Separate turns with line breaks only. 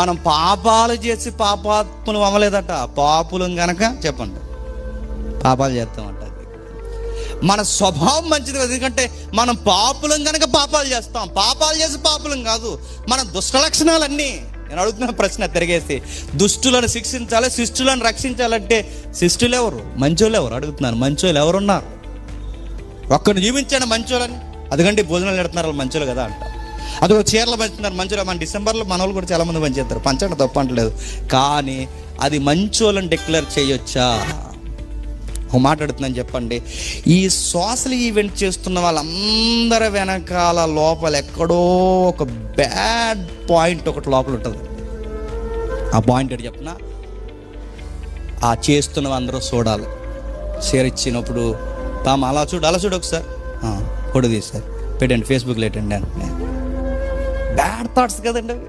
మనం పాపాలు చేసి పాపాత్ములు అవ్వలేదట. పాపులం గనక చెప్పండి. పాపాలు చేస్తామంట. మన స్వభావం మంచిది కాదు. ఎందుకంటే మనం పాపులం కనుక పాపాలు చేస్తాం. పాపాలు చేసి పాపులం కాదు. మన దుష్ట లక్షణాలన్నీ నేను అడుగుతున్న ప్రశ్న తిరిగేసి దుష్టులను శిక్షించాలి శిష్టులను రక్షించాలంటే శిష్టులు ఎవరు? మంచోళ్ళు ఎవరు? అడుగుతున్నాను. మంచోళ్ళు ఎవరున్నారు? ఒక్కరిని జీవించండి మంచోళ్ళని. అందుకంటే భోజనాలు పెడుతున్నారు వాళ్ళు మంచోళ్ళు కదా అంట. అది ఒక చీరలు పంచుతున్నారు మంచిరా మన డిసెంబర్లో మన వాళ్ళు కూడా చాలా మంది పంచేస్తారు పంచండి తప్ప అంటలేదు. కానీ అది మంచోళ్ళని డిక్లేర్ చేయొచ్చా? మాట్లాడుతుందని చెప్పండి. ఈ సోషల్ ఈవెంట్ చేస్తున్న వాళ్ళందరి వెనకాల లోపల ఎక్కడో ఒక బ్యాడ్ పాయింట్ ఒకటి లోపల ఉంటుంది. ఆ పాయింట్ ఏంటి చెప్పిన? ఆ చేస్తున్న అందరూ చూడాలి. షేర్ ఇచ్చినప్పుడు తాము అలా చూడు అలా చూడు ఒకసారి. ఫోటో తీసారు పెట్టండి ఫేస్బుక్లో పెట్టండి. ബാഡ് തോട്ട്സ് കഥ ഉണ്ടാവുക